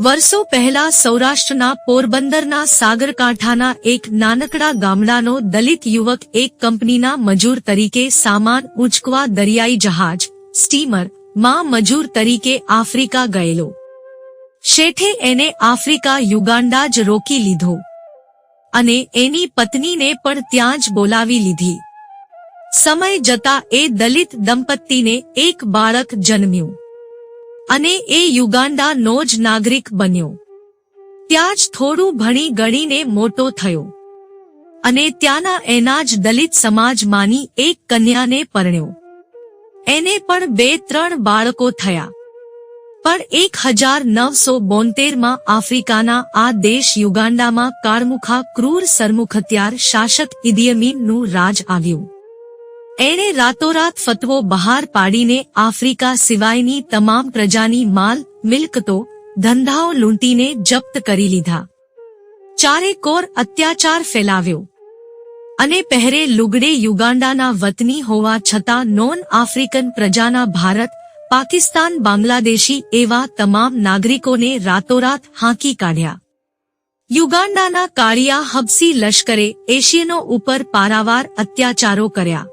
વર્ષો પહેલા સૌરાષ્ટ્રના પોરબંદરના સાગરકાંઠાના એક નાનકડા ગામડાનો દલિત યુવક એક કંપનીના મજૂર તરીકે સામાન ઉંચકવા દરિયાઈ જહાજ, સ્ટીમર, માં મજૂર તરીકે આફ્રિકા ગયેલો. શેઠે એને આફ્રિકા યુગાન્ડા જ રોકી લીધો. અને એની પત્નીને પણ ત્યાં જ બોલાવી લીધી. સમય જતા એ દલિત દંપતીને એક બાળક જન્મ્યું. અને એ યુગાન્ડાનો જ નાગરિક બન્યો. ત્યાં જ થોડું ભણી ગણીને મોટો થયો. અને ત્યાંના એના જ દલિત સમાજમાંની એક કન્યાને પરણ્યો. એને પણ બે ત્રણ બાળકો થયા. પણ એક હજાર નવસો બોતેરમાં આફ્રિકાના આ દેશ યુગાન્ડામાં કાળમુખા ક્રૂર સરમુખત્યાર શાસક ઇદિયમીનનું રાજ આવ્યું. એણે રાતોરાત ફતવો બહાર પાડીને આફ્રિકા સિવાયની તમામ પ્રજાની માલ, મિલકતો, ધંધાઓ લૂંટીને જપ્ત કરી લીધા. ચારે કોર અત્યાચાર ફેલાવ્યો. અને પહેરે લુગડે યુગાન્ડાના વતની હોવા છતાં નોન આફ્રિકન પ્રજાના ભારત, પાકિસ્તાન બાંગ્લાદેશી એવા તમામ નાગરિકોને રાતોરાત હાંકી કાઢ્યા. યુગાન્ડાના કાળિયા હબસી લશ્કરે એશિયનો ઉપર પારાવાર અત્યાચારો કર્યા.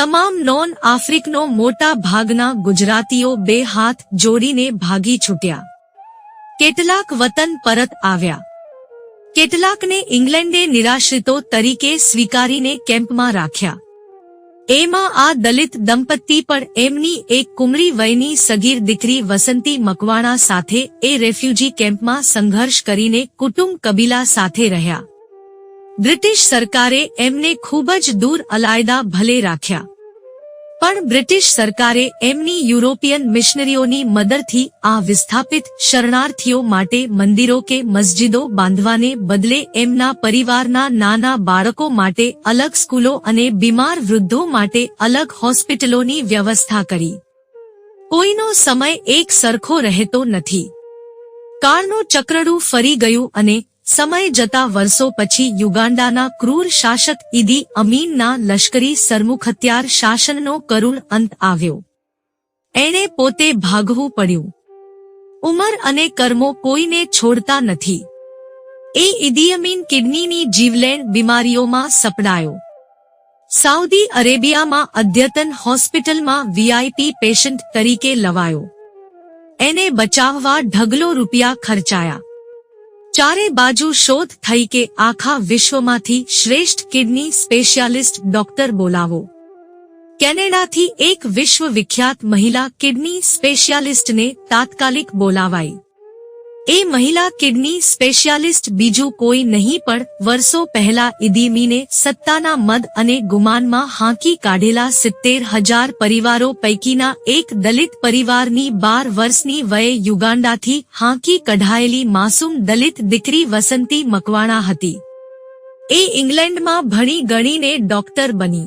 તમામ નોન આફ્રિકનો મોટા ભાગના ગુજરાતીઓ બે હાથ જોડીને ભાગી છૂટ્યા. કેટલાક વતન પરત આવ્યા. કેટલાકને ઇંગ્લેન્ડે નિરાશ્રિતો તરીકે સ્વીકારીને કેમ્પમાં રાખ્યા. એમાં આ દલિત દંપતી પણ એમની એક કુમરી વયની સગીર દીકરી વસંતી મકવાણા સાથે એ રેફ્યુજી કેમ્પમાં સંઘર્ષ કરીને કુટુંબ કબીલા સાથે રહ્યા. બ્રિટિશ સરકારે એમને ખૂબ જ દૂર અલાયદા ભલે રાખ્યા. પણ બ્રિટિશ સરકારે એમની યુરોપિયન મિશનરીઓની મદદથી આ વિસ્થાપિત શરણાર્થીઓ માટે મંદિરો કે મસ્જિદો બાંધવાને બદલે એમના પરિવારના નાના બાળકો માટે અલગ સ્કૂલો અને બીમાર વૃદ્ધો માટે અલગ હોસ્પિટલોની વ્યવસ્થા કરી. કોઈનો સમય એક સરખો રહેતો નથી. કારનું ચક્રડું ફરી ગયું અને સમય જતા વર્ષો પછી યુગાન્ડાના ક્રૂર શાસક ઇદી અમીનના લશ્કરી સરમુખત્યાર શાસનનો કરુણ અંત આવ્યો. એણે પોતે ભાગવું પડ્યું. ઉંમર અને કર્મો કોઈને છોડતા નથી. એ ઇદિયમીન કિડનીની જીવલેણ બીમારીઓમાં સપડાયો. સાઉદી અરેબિયામાં અદ્યતન હોસ્પિટલમાં વીઆઈપી પેશન્ટ તરીકે લવાયો. એને બચાવવા ઢગલો રૂપિયા ખર્ચાયા. ચારે બાજુ શોધ થઈ કે આખા વિશ્વમાંથી શ્રેષ્ઠ કિડની સ્પેશિયાલિસ્ટ ડોક્ટર બોલાવો. કેનેડાથી એક વિશ્વ વિખ્યાત મહિલા કિડની સ્પેશિયાલિસ્ટને તાત્કાલિક બોલાવાઈ. એ મહિલા કિડની સ્પેશિયાલિસ્ટ બીજું કોઈ નહીં, પણ વર્ષો પહેલા ઇદીમીને સત્તાના મદ અને ગુમાનમાં હાંકી કાઢેલા સિત્તેર હજાર પરિવારો પૈકીના એક દલિત પરિવારની બાર વર્ષની વયે યુગાન્ડાથી હાંકી કઢાયેલી માસૂમ દલિત દીકરી વસંતી મકવાણા હતી. એ ઇંગ્લેન્ડમાં ભણી ગણીને ડોક્ટર બની.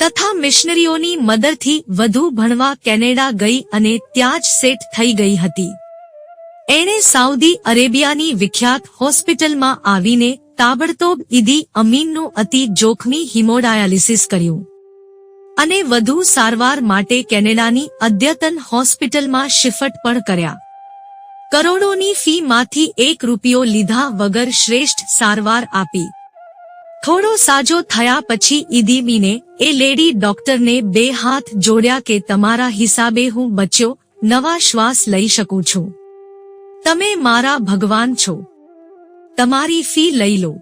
તથા મિશનરીઓની મદદથી વધુ ભણવા કેનેડા ગઈ અને ત્યાં જ સેટ થઈ ગઈ હતી. એણે સાઉદી અરેબિયાની વિખ્યાત હોસ્પિટલમાં આવીને તાબડતોબ ઈદી અમીનનું અતિ જોખમી હિમોડાયાલિસિસ કર્યું. અને વધુ સારવાર માટે કેનેડાની અદ્યતન હોસ્પિટલમાં શિફટ પણ કર્યા. કરોડોની ફીમાંથી એક રૂપિયો લીધા વગર શ્રેષ્ઠ સારવાર આપી. થોડો સાજો થયા પછી ઇદીમીને એ લેડી ડોક્ટરને બે હાથ જોડ્યા કે તમારા હિસાબે હું બચ્યો, નવા શ્વાસ લઈ શકું છું. તમે મારા ભગવાન છો. તમારી ફી લઈ લો.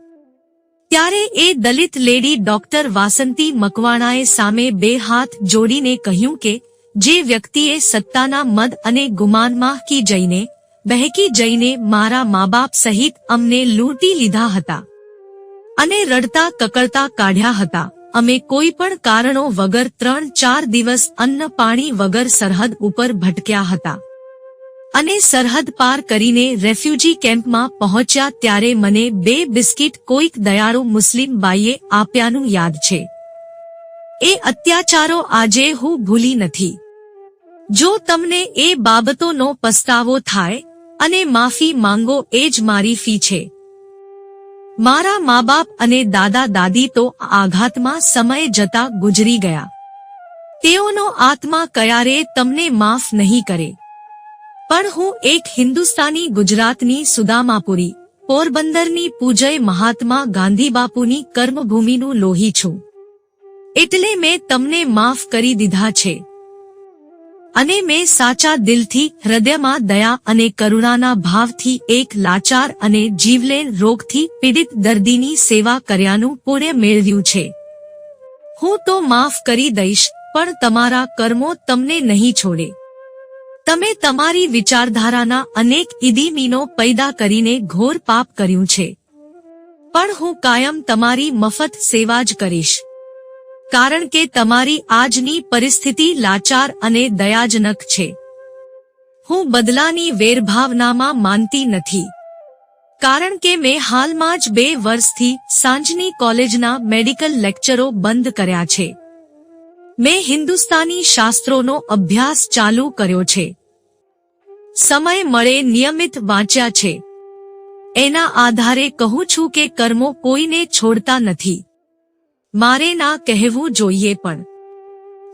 ત્યારે એ દલિત લેડી ડોક્ટર વાસંતી મકવાણાએ સામે બે હાથ જોડીને કહ્યું કે, જે વ્યક્તિએ સત્તાના મદ અને ગુમાનમાં કી જઈને, બહેકી જઈને મારા મા બાપ સહિત અમને લૂંટી લીધા હતા. અને રડતા કકળતા કાઢ્યા હતા. અમે કોઈ પણ કારણો વગર ત્રણ ચાર દિવસ અન્ન પાણી વગર સરહદ ઉપર ભટક્યા હતા. અને સરહદ પાર કરીને રેફ્યુજી કેમ્પમાં પહોંચ્યા ત્યારે મને બે બિસ્કિટ કોઈક દયાળુ મુસ્લિમ બાઈએ આપ્યાનું યાદ છે. એ અત્યાચારો આજે હું ભૂલી નથી. જો તમને એ બાબતોનો પસ્તાવો થાય અને માફી માંગો એ જ મારી ફી છે. મારા મા બાપ અને દાદા દાદી તો આઘાતમાં સમય જતા ગુજરી ગયા. તેઓનો આત્મા કયારે તમને માફ નહીં કરે. પણ હું એક હિન્દુસ્તાની ગુજરાતની સુદામાપુરી, પોરબંદરની પૂજય મહાત્મા ગાંધી બાપુની કર્મભૂમિનું લોહી છું. એટલે મેં તમને માફ કરી દીધા છે. અને મેં સાચા દિલથી, હૃદયમાં દયા અને કરુણાના ભાવથી એક લાચાર અને જીવલેણ રોગથી પીડિત દર્દીની સેવા કર્યાનું પુણ્ય મેળવ્યું છે. હું તો માફ કરી દઈશ, પણ તમારા કર્મો તમને નહીં છોડે. તમે તમારી વિચારધારાના અનેક ઇદીમીનો પૈદા કરીને ઘોર પાપ કર્યું છે. પણ હું કાયમ તમારી મફત સેવા જ કરીશ. કારણ કે તમારી આજની પરિસ્થિતિ લાચાર અને દયાજનક છે. હું બદલાની વેરભાવનામાં માનતી નથી. કારણ કે મેં હાલમાં જ બે વર્ષથી સાંજની કોલેજના મેડિકલ લેક્ચરો બંધ કર્યા છે. મેં હિન્દુસ્તાની શાસ્ત્રોનો અભ્યાસ ચાલુ કર્યો છે. સમય મળે નિયમિત વાંચ્યા છે. એના આધારે કહું છું કે કર્મો કોઈને છોડતા નથી. મારે ના કહેવું જોઈએ પણ.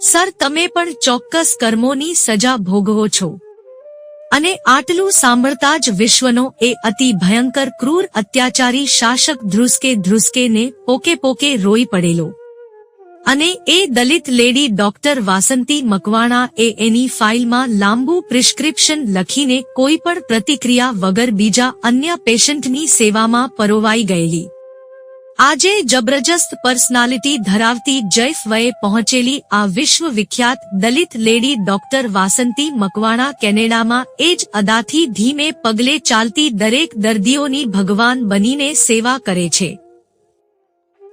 સર, તમે પણ ચોક્કસ કર્મોની સજા ભોગવો છો. અને આટલું સાંભળતા જ વિશ્વનો એ અતિ ભયંકર ક્રૂર અત્યાચારી શાસક ધ્રુસકે ધ્રુસકેને પોકે પોકે રોઈ પડેલો. અને એ દલિત લેડી ડોક્ટર વાસંતી મકવાણા એ એની ફાઇલમાં લાંબુ પ્રિસ્ક્રિપ્શન લખીને કોઈ પણ પ્રતિક્રિયા વગર બીજા અન્ય પેશન્ટની સેવામાં પરોવાઈ ગયેલી. આજે જબરજસ્ત પર્સનાલિટી ધરાવતી જૈફ વયે પહોંચેલી આ વિશ્વ વિખ્યાત દલિત લેડી ડોક્ટર વાસંતી મકવાણા કેનેડામાં એ જ અદાથી ધીમે પગલે ચાલતી દરેક દર્દીઓની ભગવાન બનીને સેવા કરે છે.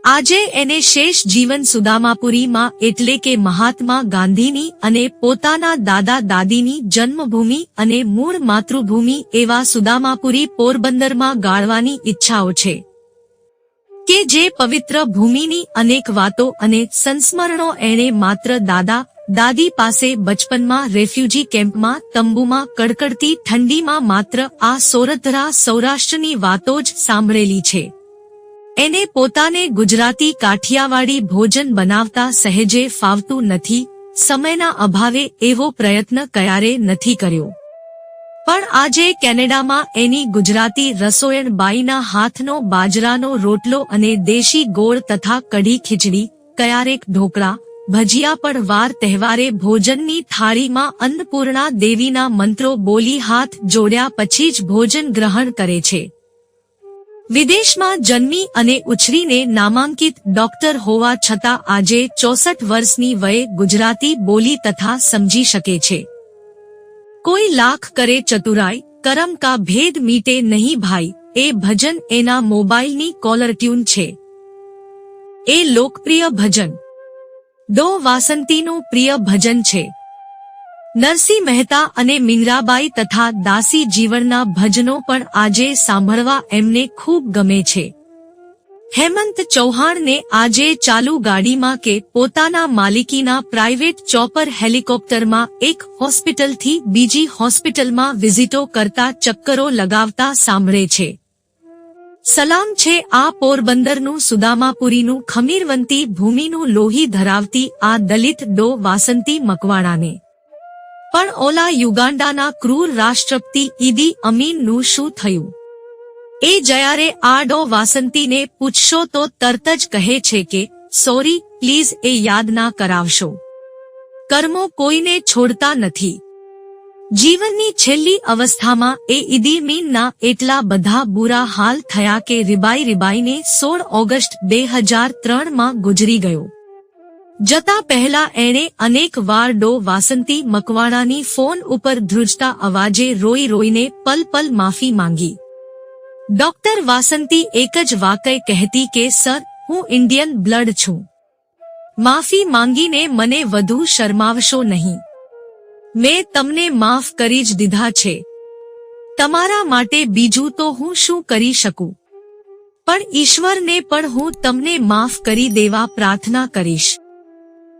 આજે એને શેષ જીવન સુદામાપુરીમાં એટલે કે મહાત્મા ગાંધીની અને પોતાના દાદા દાદીની જન્મભૂમિ અને મૂળ માતૃભૂમિ એવા સુદામાપુરી પોરબંદરમાં ગાળવાની ઈચ્છાઓ છે. કે જે પવિત્ર ભૂમિની અનેક વાતો અને સંસ્મરણો એણે માત્ર દાદા, દાદી પાસે બચપનમાં રેફ્યુજી કેમ્પમાં, તંબુમાં, કડકડતી ઠંડીમાં માત્ર આ સોરધરા સૌરાષ્ટ્રની વાતો જ સાંભળેલી છે. એને પોતાને ગુજરાતી કાઠિયાવાડી ભોજન બનાવતા સહેજે ફાવતું નથી, સમયના અભાવે એવો પ્રયત્ન ક્યારે નથી કર્યો. પણ આજે કેનેડામાં એની ગુજરાતી રસોયણ બાઈના હાથનો બાજરાનો રોટલો અને દેશી ગોળ તથા કઢી ખીચડી, કયારેક ઢોકળા, ભજીયા પણ વાર તહેવારે ભોજનની થાળીમાં અન્નપૂર્ણા દેવીના મંત્રો બોલી હાથ જોડ્યા પછી જ ભોજન ગ્રહણ કરે છે. વિદેશમાં જન્મી અને ઉછરીને નામાંકિત ડોક્ટર હોવા છતાં આજે ચોસઠ વર્ષની વયે ગુજરાતી બોલી તથા સમજી શકે છે. કોઈ લાખ કરે ચતુરાઈ, કરમ કા ભેદ મીટે નહીં ભાઈ, એ ભજન એના મોબાઈલની કોલર ટ્યુન છે. એ લોકપ્રિય ભજન. દો વાસંતીનું પ્રિય ભજન છે. નરસિંહ મહેતા અને મીરાબાઈ તથા દાસી જીવનના ભજનો પણ આજે સાંભળવા એમને ખૂબ ગમે છે. હેમંત ચૌહાણને આજે ચાલુ ગાડીમાં કે પોતાના માલિકીના પ્રાઇવેટ ચોપર હેલિકોપ્ટરમાં એક હોસ્પિટલથી બીજી હોસ્પિટલમાં વિઝિટો કરતા ચક્કરો લગાવતા સાંભળે છે. સલામ છે આ પોરબંદરનું સુદામાપુરીનું ખમીરવંતી ભૂમિનું લોહી ધરાવતી આ દલિત ડો વાસંતી મકવાણાને. પણ ઓલા યુગાન્ડાના ક્રૂર રાષ્ટ્રપતિ ઈદી અમીનનું શું થયું? એ જયારે આડો વાસંતીને પૂછશો તો તરત જ કહે છે કે, સોરી, પ્લીઝ એ યાદ ના કરાવશો. કર્મો કોઈને છોડતા નથી. જીવનની છેલ્લી અવસ્થામાં એ ઇદીમીનના એટલા બધા બુરા હાલ થયા કે રિબાઈ રિબાઈને સોળ ઓગસ્ટ બે હજાર ત્રણમાં ગુજરી ગયો. જતા પહેલા એણે અનેક વાર ડો વાસંતી મકવાણાની ફોન ઉપર ધ્રુજતા અવાજે રોઈ રોઈને પલ પલ માફી માંગી. ડોક્ટર વાસંતી એક જ વાકય કહેતી કે, સર, હું ઇન્ડિયન બ્લડ છું. માફી માંગીને મને વધુ શરમાવશો નહીં. મેં તમને માફ કરી જ દીધા છે. તમારા માટે બીજું તો હું શું કરી શકું? પણ ઈશ્વરને પણ હું તમને માફ કરી દેવા પ્રાર્થના કરીશ.